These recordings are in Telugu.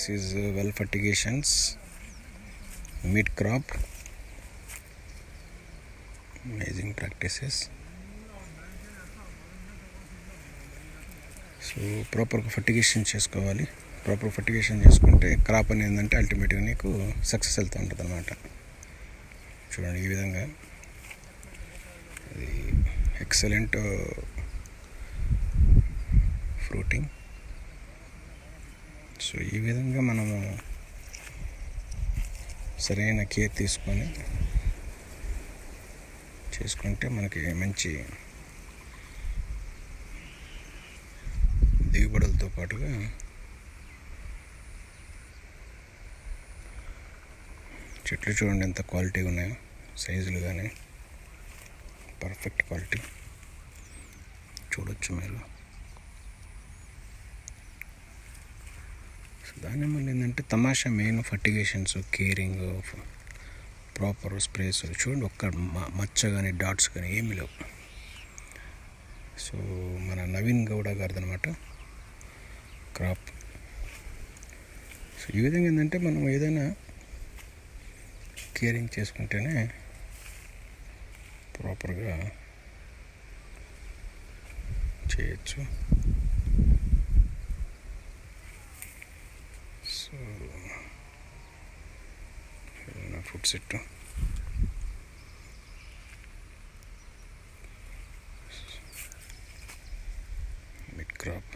This is well fertigations mid crop amazing practices so ప్రాపర్గా ఫర్టిగేషన్ చేసుకోవాలి. ప్రాపర్ ఫర్టిగేషన్ చేసుకుంటే క్రాప్ అనేది ఏంటంటే అల్టిమేట్గా నీకు సక్సెస్ వెళ్తూ ఉంటుంది అనమాట చూడండి ఈ విధంగా. ఇది ఎక్సలెంట్ ఫ్రూటింగ్ uh, సో ఈ విధంగా మనము సరైన కేర్ తీసుకొని చేసుకుంటే మనకి మంచి దిగుబడులతో పాటుగా చెట్లు చూడండి ఎంత క్వాలిటీ ఉన్నాయో సైజులు కానీ పర్ఫెక్ట్ క్వాలిటీ. చూడొచ్చు మీరు. దాని వల్ల ఏంటంటే తమాషా main fertigations caring proper sprays చూడండి ఒక్క మ- మచ్చ కానీ డాట్స్ కానీ ఏమీ లేవు. సో మన నవీన్ గౌడ గారిదనమాట క్రాప్. సో ఈ విధంగా ఏంటంటే మనం ఏదైనా కేరింగ్ చేసుకుంటేనే ప్రాపర్గా చేయొచ్చు సో ఏదైనా ఫుడ్ సెట్ మిడ్ క్రాప్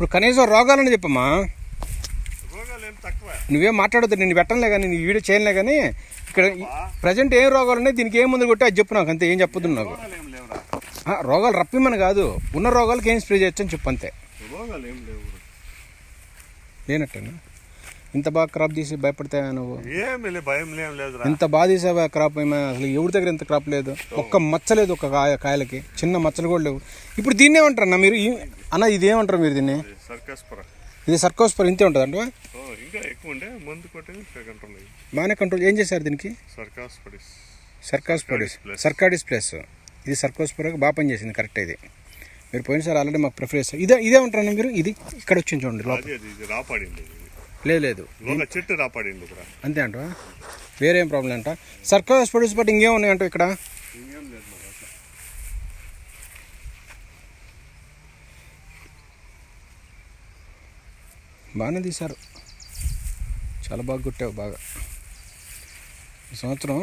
ఇప్పుడు కనీసం రోగాలని చెప్పమ్మా. నువ్వేం మాట్లాడొద్దు నేను పెట్టనులే కానీ నీ వీడియో చేయనులే కానీ ఇక్కడ ప్రజెంట్ ఏం రోగాలు ఉన్నాయి దీనికి ఏం ముందు కొట్టి అది చెప్పు నాకు అంతే ఏం చెప్పొద్దు నాకు. రోగాలు రప్పిమని కాదు ఉన్న రోగాలకి ఏం స్ప్రే చేయొచ్చు అని చెప్పు అంతే. లేనట్టేనా? ఇంత బాగా క్రాప్ తీసి భయపడతావా నువ్వు? ఏమి భయం లేం లేదురా. ఇంత బాగా తీసావా క్రాప్ ఏమో అసలు ఎవరి దగ్గర ఇంత క్రాప్ లేదు? ఒక్క మచ్చ లేదు ఒక కాయ కాయలకి. చిన్న మచ్చలు కూడా లేవు. ఇప్పుడు దీన్ని ఏమంటారు అన్న? మీరు అన్న ఇది ఏమంటారు మీరు దీన్ని? సర్కస్ పొర ఇది ఇంతే ఉంటుంది అంటే ఓ, ఇంకా ఎక్కువ ఉండే మందు కొట్టి కంట్రోల్ బాగానే కంట్రోల్ ఏం చేశారు దీనికి? సర్కాస్ పడిస్ సర్కాస్. సర్కాడిస్ ప్లస్. ఇది సర్కోస్ ప్లస్ బాగా పనిచేసింది కరెక్ట్ ఇది. మీరు పోయినసారి ఆల్రెడీ మాకు ప్రిఫర్ చేస్తారు ఇదే ఇదే ఉంటారన్న మీరు? ఇది ఇక్కడ వచ్చింది చూడండి ఇది రాపాడింది. ఇది. లేదు లేదు. చెట్టు రాపాడింది ఇక్కడ. అంతే అంట వేరే ప్రాబ్లం అంట సర్కోస్ ప్రొడ్యూస్ బట్ ఇంకేం ఉన్నాయంట ఇక్కడ? బాగానే తీశారు. చాలా బాగా కొట్టావు బాగా. ఈ సంవత్సరం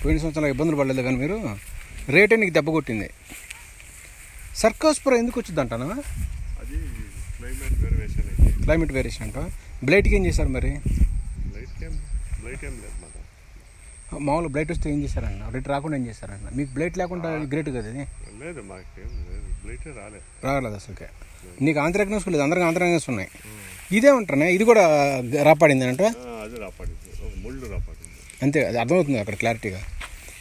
పోయిన సంవత్సరం ఇబ్బందులు పడలేదు కానీ మీరు రేటే నీకు దెబ్బ కొట్టింది. సర్కోస్పుర ఎందుకు వచ్చింది అంటానా అది క్లైమేట్ వేరియేషన్ అయితే. క్లైమేట్ వేరియేషన్ అంట బ్లైట్కి ఏం చేశారు మరి? మామూలు బ్లైట్ వస్తే ఏం చేశారన్న రేట్ రాకుండా ఏం చేశారన్న మీకు బ్లైట్ లేకుండా గ్రేట్ కదా ఇది? లేదు రాలేదు. అసలుకే నీకు ఆంధ్రాగ్నస్ లేదు. అందరికి ఆంధ్రాగ్నస్ ఉన్నాయి. ఇదే ఉంటానే ఇది కూడా రాపాడింది అంట? ఆ, అది రాపాడింది. ఒక ముళ్ళు రాపాడింది. అంతే అది అర్థమవుతుంది అక్కడ క్లారిటీగా.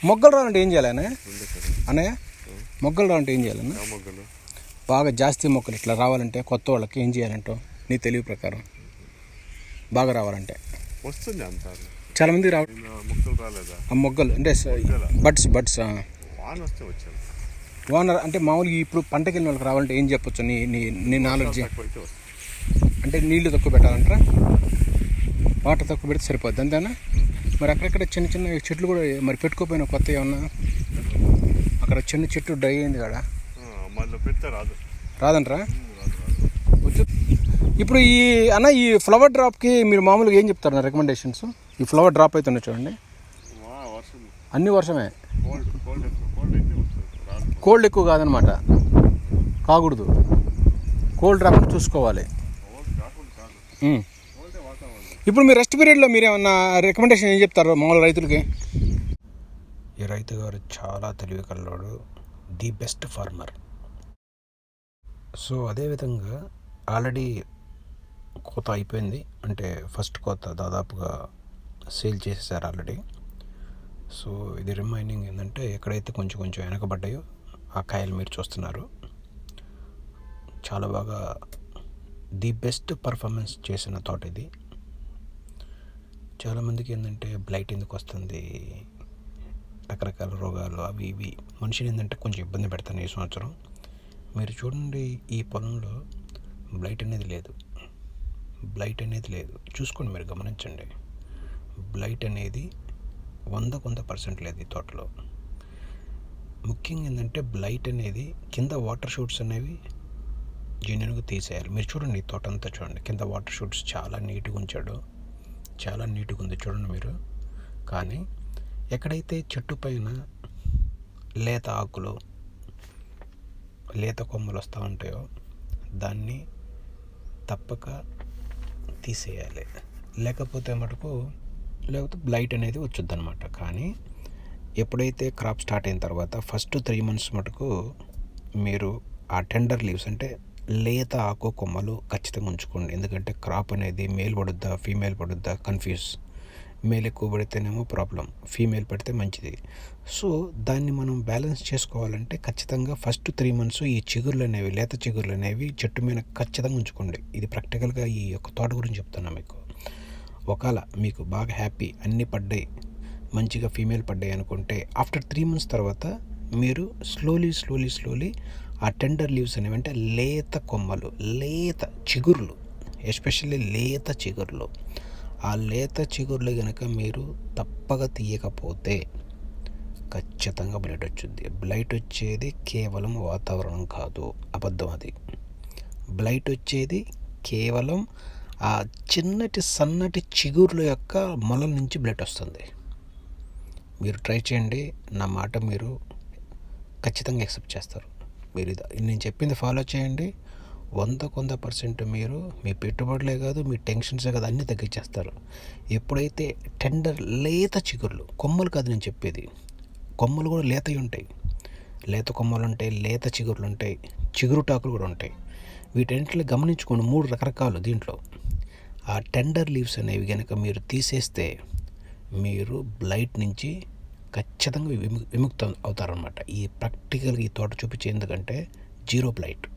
మొగ్గలు రావాలంటే ఏం చేయాలి అన్నయ్య? మొగ్గలు రావాలంటే ఏం చేయాలన్న బాగా జాస్తి మొక్కలు ఇట్లా రావాలంటే కొత్త వాళ్ళకి ఏం చేయాలంటో నీ తెలివి ప్రకారం. బాగా రావాలంటే. వస్తుంది అంతా చాలామంది రావ నిన్న ముక్కలు రాలేదా? ఆ మొగ్గలు అంటే బడ్స్ బడ్స్ వాన వస్తే వచ్చాను ఓనర్ అంటే మామూలుగా ఇప్పుడు పంటకి వెళ్ళిన వాళ్ళకి రావాలంటే ఏం చెప్పొచ్చు? నీ నీ నీ నాలెడ్జ్. అంటే నీళ్ళు తక్కువ పెట్టాలంటారా? వాటర్ తక్కువ పెడితే సరిపోద్ది అంతేనా? మరి అక్కడక్కడ చిన్న చిన్న చెట్లు కూడా మరి పెట్టుకోపోయినా కొత్త ఏమన్నా? అక్కడ చిన్న చెట్టు డ్రై అయింది రాదు. రాదంటారా? ఇప్పుడు ఈ అన్న ఈ ఫ్లవర్ డ్రాప్కి మీరు మామూలుగా ఏం చెప్తారు? రికమెండేషన్స్ ఈ ఫ్లవర్ డ్రాప్ అవుతున్నాయి చూడండి. అన్ని వర్షమే. కోల్డ్ ఎక్కువ. కాదనమాట. కాకూడదు. కోల్డ్ రాకుండా చూసుకోవాలి. ఇప్పుడు మీరు రెస్ట్ పీరియడ్లో మీరు ఏమన్నా రికమెండేషన్ ఏం చెప్తారు మామూలు రైతులకి? ఈ రైతు గారు చాలా తెలివి కల్లోడు. The best farmer. సో అదేవిధంగా ఆల్రెడీ కోత అయిపోయింది. అంటే ఫస్ట్ కోత దాదాపుగా సేల్ చేసేసారు ఆల్రెడీ. సో ఇది రిమైనింగ్ ఏంటంటే ఎక్కడైతే కొంచెం కొంచెం వెనకబడ్డాయో ఆ కాయలు మీరు చూస్తున్నారు. చాలా బాగా ది బెస్ట్ పర్ఫార్మెన్స్ చేసిన తోట ఇది. చాలామందికి ఏంటంటే బ్లైట్ ఎందుకు వస్తుంది? రకరకాల రోగాలు అవి ఇవి. మనిషిని ఏంటంటే కొంచెం ఇబ్బంది పెడతాను ఈ సంవత్సరం. మీరు చూడండి ఈ పొలంలో బ్లైట్ అనేది లేదు. బ్లైట్ అనేది లేదు. చూసుకోండి మీరు గమనించండి. బ్లైట్ అనేది వంద కొంత పర్సెంట్ లేదు ఈ తోటలో. ముఖ్యంగా ఏంటంటే బ్లైట్ అనేది కింద వాటర్ షూట్స్ అనేవి జెన్యున్గా తీసేయాలి. మీరు చూడండి ఈ తోట అంతా చూడండి. కింద వాటర్ షూట్స్ చాలా నీట్గా ఉంచాడు. చాలా నీట్గా ఉంది చూడండి మీరు. కానీ ఎక్కడైతే చెట్టు పైన లేత ఆకులు లేత కొమ్మలు వస్తూ ఉంటాయో దాన్ని తప్పక తీసేయాలి. లేకపోతే మటుకు లేకపోతే బ్లైట్ అనేది వచ్చుద్ది అనమాట కానీ ఎప్పుడైతే క్రాప్ స్టార్ట్ అయిన తర్వాత ఫస్ట్ త్రీ మంత్స్ మటుకు మీరు ఆ టెండర్ లీవ్స్ అంటే లేత ఆకు కొమ్మలు ఖచ్చితంగా ఉంచుకోండి. ఎందుకంటే క్రాప్ అనేది మేల్ పడుద్దా ఫీమేల్ పడుద్దా కన్ఫ్యూజ్ మేల్ ఎక్కువ పడితేనేమో ప్రాబ్లం ఫీమేల్ పడితే మంచిది. సో దాన్ని మనం బ్యాలెన్స్ చేసుకోవాలంటే ఖచ్చితంగా ఫస్ట్ త్రీ మంత్స్ ఈ చిగుర్లు అనేవి లేత చిగుర్లు అనేవి చెట్టు మీద ఖచ్చితంగా ఉంచుకోండి. ఇది ప్రాక్టికల్గా ఈ యొక్క తోట గురించి చెప్తున్నా మీకు. ఒకవేళ మీకు బాగా హ్యాపీ అన్నీ పడ్డాయి మంచిగా ఫీమేల్ పడ్డాయి అనుకుంటే ఆఫ్టర్ త్రీ మంత్స్ తర్వాత మీరు స్లోలీ స్లోలీ స్లోలీ ఆ టెండర్ లీవ్స్ అనేవి అంటే లేత కొమ్మలు లేత చిగుర్లు ఎస్పెషల్లీ లేత చిగుర్లు. ఆ లేత చిగుర్లు కనుక మీరు తప్పక తీయకపోతే ఖచ్చితంగా బ్లైట్ వచ్చింది. బ్లైట్ వచ్చేది కేవలం వాతావరణం కాదు. అబద్ధం అది. బ్లైట్ వచ్చేది కేవలం ఆ చిన్నటి సన్నటి చిగుర్ల యొక్క మొలల నుంచి బ్లడ్ వస్తుంది. మీరు ట్రై చేయండి. నా మాట మీరు ఖచ్చితంగా యాక్సెప్ట్ చేస్తారు. మీరు నేను చెప్పింది ఫాలో చేయండి. వంద వంద పర్సెంట్ మీరు మీ పెట్టుబడులే కాదు మీ టెన్షన్సే కాదు అన్నీ తగ్గించేస్తారు. ఎప్పుడైతే టెండర్ లేత చిగుర్లు కొమ్మలు కాదు నేను చెప్పేది కొమ్మలు కూడా లేతవి ఉంటాయి. లేత కొమ్మలు ఉంటాయి లేత చిగుర్లు ఉంటాయి చిగురు టాకులు కూడా ఉంటాయి. వీటన్నిటిని గమనించుకోండి మూడు రకరకాలు దీంట్లో. ఆ టెండర్ లీవ్స్ అనేవి కనుక మీరు తీసేస్తే మీరు బ్లైట్ నుంచి ఖచ్చితంగా విముక్తం అవుతారనమాట ఈ ప్రాక్టికల్ ఈ తోట చూపించే ఎందుకంటే జీరో బ్లైట్.